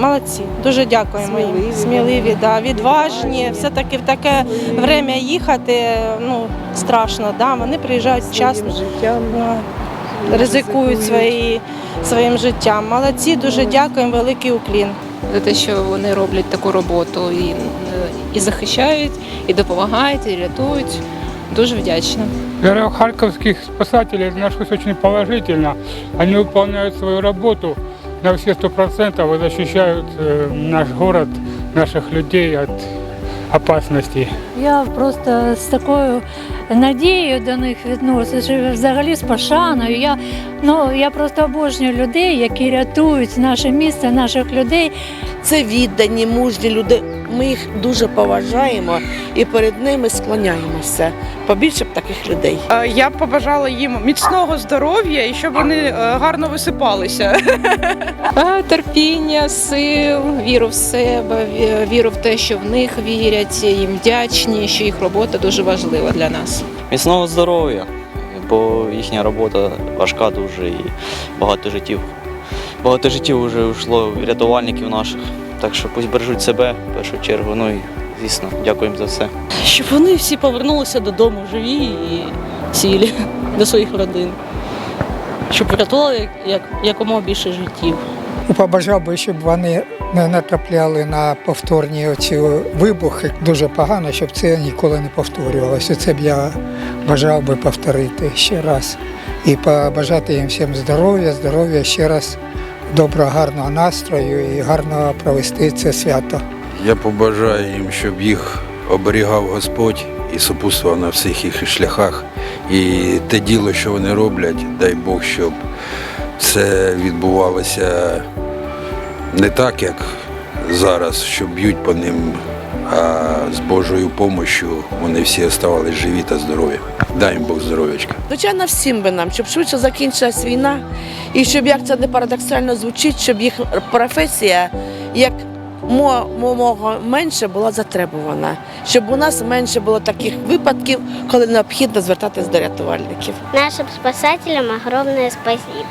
молодці. Дуже дякуємо їм. Сміливі. Сміливі, да, відважні. Все-таки в таке время їхати ну, страшно. Да? Вони приїжджають вчасно, життям. да, ризикують свої, своїм життям. Молодці, дуже дякуємо, великий уклін. за те, що вони роблять таку роботу і, і захищають, і допомагають, і рятують. Дуже вдячна. Для харьковских спасателей отношусь очень положительно. Они выполняют свою работу на все сто процентов защищают э, наш город, наших людей от опасностей. Я просто з такою надією до них відношусь, і взагалі з пошаною. Я, ну, я просто обожнюю людей, які рятують наше місце, наших людей. Це віддані, мужні люди. Ми їх дуже поважаємо і перед ними склоняємося. Побільше б таких людей. Е, Я б побажала їм міцного здоров'я і щоб вони е, гарно висипалися. Терпіння, сил, віру в себе, віру в те, що в них вірять, їм вдячні, що їх робота дуже важлива для нас. Міцного здоров'я, бо їхня робота важка дуже і багато життів. Багато життів вже йшло рятувальників наших. Так що пусть бережуть себе в першу чергу. Ну і звісно, дякуємо за все. щоб вони всі повернулися додому живі і цілі до своїх родин. Щоб врятували як, як, якомога більше життів. Побажав би, щоб вони не натрапляли на повторні оці вибухи. Дуже погано, щоб це ніколи не повторювалося. Це б я бажав би повторити ще раз. І побажати їм всім здоров'я, здоров'я ще раз, доброго, гарного настрою і гарно провести це свято. Я побажаю їм, щоб їх оберігав Господь і супутствував на всіх їх шляхах. І те діло, що вони роблять, дай Бог, щоб це відбувалося не так, як зараз, що б'ють по ним, а з Божою допомогою вони всі оставались живі та здорові. Дай їм Бог здоров'ячка. Звичайно, всім би нам, щоб швидше закінчилась війна, і щоб як це не парадоксально звучить, щоб їх професія як мо- мо- мого менше була затребувана, щоб у нас менше було таких випадків, коли необхідно звертатись до рятувальників. Нашим спасателям огромное спасибо.